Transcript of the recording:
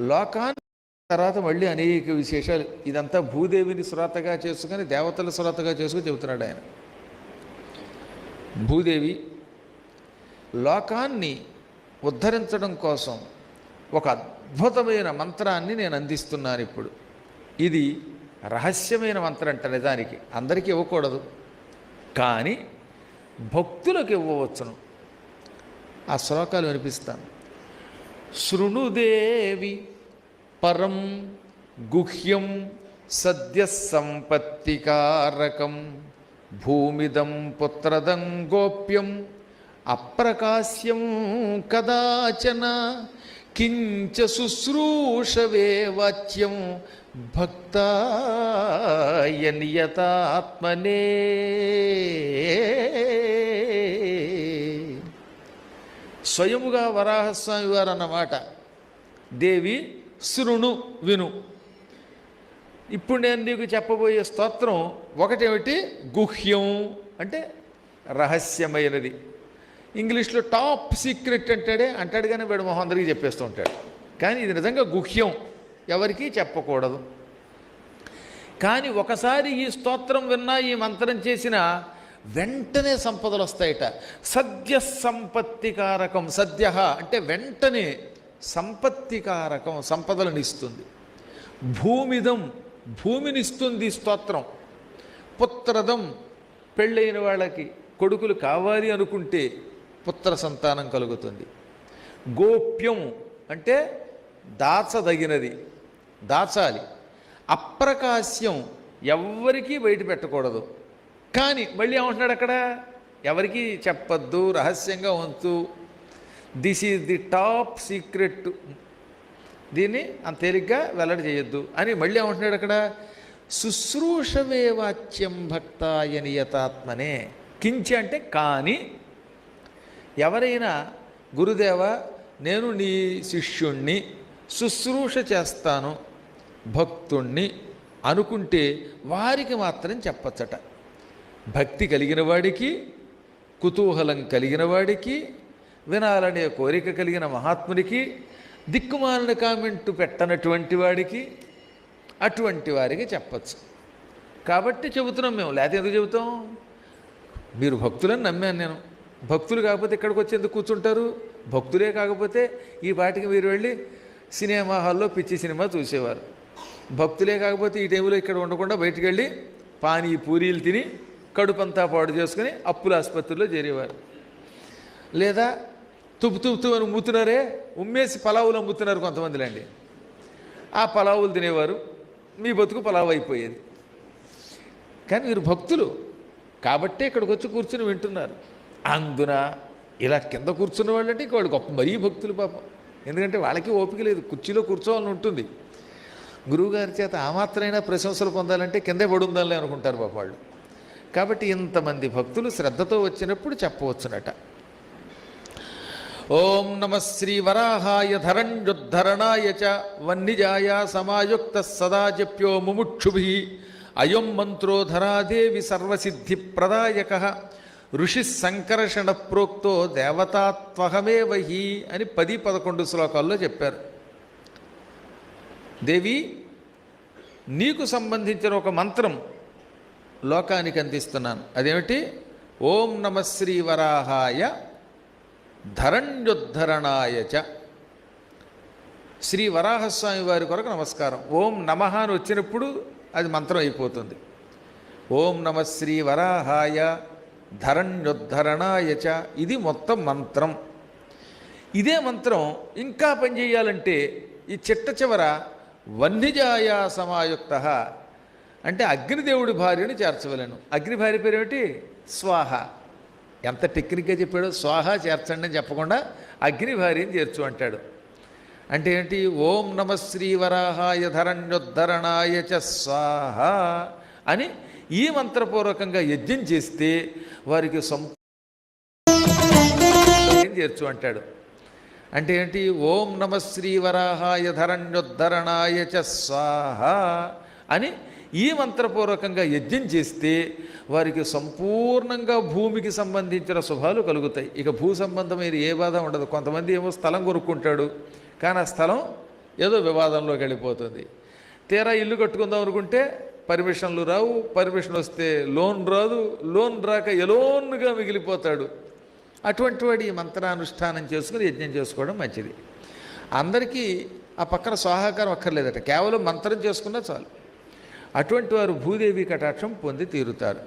లోకాన్ని తర్వాత మళ్ళీ అనేక విశేషాలు. ఇదంతా భూదేవిని సురాతగా చేసుకొని దేవతల సురాతగా చేసుకుని చెబుతున్నాడు ఆయన. భూదేవి లోకాన్ని ఉద్ధరించడం కోసం ఒక అద్భుతమైన మంత్రాన్ని నేను అందిస్తున్నాను ఇప్పుడు. ఇది రహస్యమైన మంత్రం అంట నిజానికి. అందరికీ ఇవ్వకూడదు. కానీ భక్తులకు ఇవ్వవచ్చును. ఆ శ్లోకాలు వినిపిస్తాను. శృణుదేవి పరం గుహ్యం సద్య సంపత్తికారకం భూమిదం పుత్రదం గోప్యం అప్రకాశ్యం కదాచన కించ శుశ్రూషవే వాచ్యం భక్తాయ నియతాత్మనే. స్వయముగా వరాహస్వామి వారు అన్నమాట దేవి శృణు విను. ఇప్పుడు నేను నీకు చెప్పబోయే స్తోత్రం ఒకటేమిటి? గుహ్యం. అంటే రహస్యమైనది. ఇంగ్లీష్లో టాప్ సీక్రెట్ అంటాడే అంటాడు కానీ వీడు మొహం అందరికీ చెప్పేస్తూ ఉంటాడు. కానీ ఇది నిజంగా గుహ్యం. ఎవరికీ చెప్పకూడదు. కానీ ఒకసారి ఈ స్తోత్రం విన్నా ఈ మంత్రం చేసిన వెంటనే సంపదలు వస్తాయట. సద్య సంపత్తికారకం సద్య అంటే వెంటనే సంపత్తికారకం సంపదలను ఇస్తుంది. భూమిదం భూమినిస్తుంది స్తోత్రం. పుత్రదం పెళ్ళైన వాళ్ళకి కొడుకులు కావాలి అనుకుంటే పుత్ర సంతానం కలుగుతుంది. గోప్యం అంటే దాచదగినది దాచాలి. అప్రకాశ్యం ఎవ్వరికీ బయట పెట్టకూడదు. కానీ మళ్ళీ ఏమంటున్నాడు అక్కడ? ఎవరికీ చెప్పద్దు రహస్యంగా ఉంచు. This is the top secret దీన్ని అంత తేలిగ్గా వెల్లడి చేయొద్దు. అని మళ్ళీ ఏమంటున్నాడు అక్కడ? శుశ్రూషవే వాచ్యం భక్తాయనియతాత్మనే కించి అంటే కానీ ఎవరైనా గురుదేవ నేను నీ శిష్యుణ్ణి శుశ్రూష చేస్తాను భక్తుణ్ణి అనుకుంటే వారికి మాత్రం చెప్పచ్చట. భక్తి కలిగిన వాడికి కుతూహలం కలిగిన వాడికి వినాలనే కోరిక కలిగిన మహాత్మునికి దిక్కుమాలిన కామెంట్ పెట్టనటువంటి వాడికి అటువంటి వారికి చెప్పచ్చు. కాబట్టి చెబుతున్నాం మేము. లేకపోతే ఎందుకు చెబుతాం? మీరు భక్తులని నమ్మాను నేను. భక్తులు కాకపోతే ఇక్కడికి వచ్చి ఎందుకు కూర్చుంటారు? భక్తులే కాకపోతే ఈ పాటికి మీరు వెళ్ళి సినిమా హాల్లో పిచ్చి సినిమా చూసేవారు. భక్తులే కాకపోతే ఈ టైంలో ఇక్కడ ఉండకుండా బయటికి వెళ్ళి పానీ పూరీలు తిని కడుపంతా పాడు చేసుకుని అప్పుల ఆసుపత్రిలో చేరేవారు. లేదా తుప్పు తుప్పు అని అమ్ముతున్నారే ఉమ్మేసి పలావులు అమ్ముతున్నారు కొంతమందిలండి. ఆ పలావులు తినేవారు మీ బతుకు పలావు అయిపోయేది. కానీ మీరు భక్తులు కాబట్టే ఇక్కడికి వచ్చి కూర్చుని వింటున్నారు. అందున ఇలా కింద కూర్చున్న వాళ్ళంటే ఇంక వాళ్ళు గొప్ప మరీ భక్తులు పాపం. ఎందుకంటే వాళ్ళకి ఓపిక లేదు కుర్చీలో కూర్చోవాలని ఉంటుంది. గురువుగారి చేత ఆ మాత్రమైనా ప్రశంసలు పొందాలంటే కిందే పడుందాలే అనుకుంటారు పాప వాళ్ళు. కాబట్టి ఇంతమంది భక్తులు శ్రద్ధతో వచ్చినప్పుడు చెప్పవచ్చునట. ఓం నమ శ్రీ వరాహాయ ధరణ్యుద్ధరణాయ చ వన్నిజాయ సమాయుక్త సదా జప్యో ముముక్షుభి. అయం మంత్రో ధరాదేవి సర్వసిద్ధి ప్రదాయక ఋషి సంకర్షణ ప్రోక్తో దేవతాత్వహమే వహి అని పది పదకొండు శ్లోకాల్లో చెప్పారు. దేవి నీకు సంబంధించిన ఒక మంత్రం లోకానికి అందిస్తున్నాను. అదేమిటి? ఓం నమ శ్రీ వరాహాయ ధరణ్యుద్ధరణాయ చ. శ్రీ వరాహస్వామి వారి కొరకు నమస్కారం. ఓం నమ అని వచ్చినప్పుడు అది మంత్రం అయిపోతుంది. ఓం నమ శ్రీ వరాహాయ ధరణ్యుద్ధరణాయ చ. ఇది మొత్తం మంత్రం. ఇదే మంత్రం ఇంకా పనిచేయాలంటే ఈ చిట్ట చివర వన్నిజాయ సమాయుక్త అంటే అగ్నిదేవుడి భార్యను చేర్చవలను. అగ్ని భార్య పేరు ఏమిటి స్వాహ. ఎంత టెక్నిక్గా చెప్పాడో స్వాహ చేర్చండి అని చెప్పకుండా అగ్ని భార్యని చేర్చు అంటాడు. అంటే ఏంటి? ఓం నమ శ్రీ వరాహాయ ధరణ్యుద్ధరణాయ చ స్వాహ అని ఈ మంత్రపూర్వకంగా యజ్ఞం చేస్తే వారికి సం చేర్చు అంటాడు. అంటే ఏంటి? ఓం నమ శ్రీ వరాహాయ ధరణ్యుద్ధరణాయ చ స్వాహ అని ఈ మంత్రపూర్వకంగా యజ్ఞం చేస్తే వారికి సంపూర్ణంగా భూమికి సంబంధించిన శుభాలు కలుగుతాయి. ఇక భూ సంబంధమైన ఏ బాధ ఉండదు. కొంతమంది ఏమో స్థలం కొనుక్కుంటాడు. కానీ ఆ స్థలం ఏదో వివాదంలోకి వెళ్ళిపోతుంది. తీరా ఇల్లు కట్టుకుందాం అనుకుంటే పర్మిషన్లు రావు. పర్మిషన్ వస్తే లోన్ రాదు. లోన్ రాక ఎలోన్గా మిగిలిపోతాడు. అటువంటి వాడు ఈ మంత్రానుష్ఠానం చేసుకుని యజ్ఞం చేసుకోవడం మంచిది. అందరికీ ఆ పక్కన సహకారం అక్కర్లేదట. కేవలం మంత్రం చేసుకున్నా చాలు. అటువంటి వారు భూదేవి కటాక్షం పొంది తీరుతారు.